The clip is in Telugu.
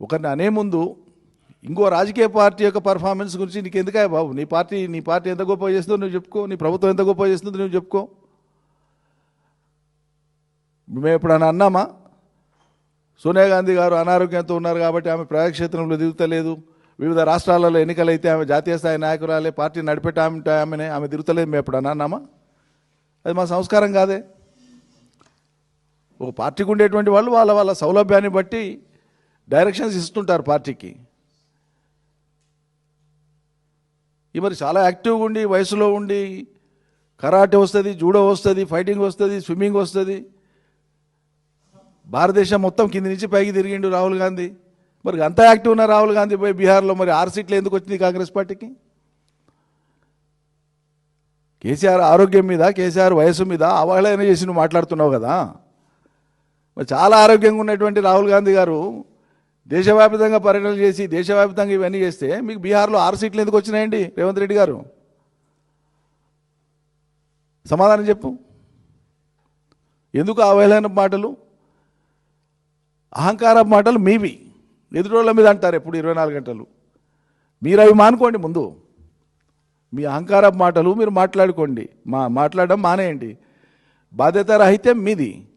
ఒకరిని అనే ముందు ఇంకో రాజకీయ పార్టీ యొక్క పర్ఫార్మెన్స్ గురించి నీకు ఎందుకే బాబు? నీ పార్టీ నీ పార్టీ ఎంత గొప్ప చేస్తుందో నువ్వు చెప్పుకో నీ ప్రభుత్వం ఎంత గొప్ప చేస్తుందో నువ్వు చెప్పుకో. మేము ఎప్పుడన్నా అన్నామా? సోనియా గాంధీ గారు అనారోగ్యంతో ఉన్నారు కాబట్టి ఆమె ప్రజాక్షేత్రంలో దిగుతలేదు వివిధ రాష్ట్రాలలో ఎన్నికలైతే ఆమె జాతీయ స్థాయి నాయకురాలే పార్టీ నడిపేట ఆమెనే ఆమె తిరుగుతలేదు. మేము ఎప్పుడన్నా అన్నామా? అది మా సంస్కారం కాదే. ఒక పార్టీకి ఉండేటువంటి వాళ్ళు వాళ్ళ వాళ్ళ సౌలభ్యాన్ని బట్టి డైరెక్షన్స్ ఇస్తుంటారు పార్టీకి. ఈ మరి చాలా యాక్టివ్గా ఉండి వయసులో ఉండి కరాటే వస్తుంది జూడో వస్తుంది ఫైటింగ్ వస్తుంది స్విమ్మింగ్ వస్తుంది. భారతదేశం మొత్తం కింది నుంచి పైకి తిరిగిండు రాహుల్ గాంధీ. మరి అంత యాక్టివ్ ఉన్న రాహుల్ గాంధీ పోయి బీహార్లో మరి ఆరు సీట్లు ఎందుకు వచ్చింది కాంగ్రెస్ పార్టీకి? కేసీఆర్ ఆరోగ్యం మీద కేసీఆర్ వయసు మీద అవహేళన చేసి నువ్వు మాట్లాడుతున్నావు కదా. మరి చాలా ఆరోగ్యంగా ఉన్నటువంటి రాహుల్ గాంధీ గారు దేశవ్యాప్తంగా పర్యటనలు చేసి దేశవ్యాప్తంగా ఇవన్నీ చేస్తే మీకు బీహార్లో ఆరు సీట్లు ఎందుకు వచ్చినాయండి రేవంత్ రెడ్డి గారు? సమాధానం చెప్పు. ఎందుకు అవహేళన మాటలు? అహంకార మాటలు మీవి. ఎదుటోళ్ళ మీద అంటారు ఎప్పుడు ఇరవై నాలుగు గంటలు. మీరు అవి మానుకోండి ముందు. మీ అహంకార మాటలు మీరు మాట్లాడుకోండి. మా మాట్లాడడం మానేయండి. బాధ్యత రాహిత్యం మీది.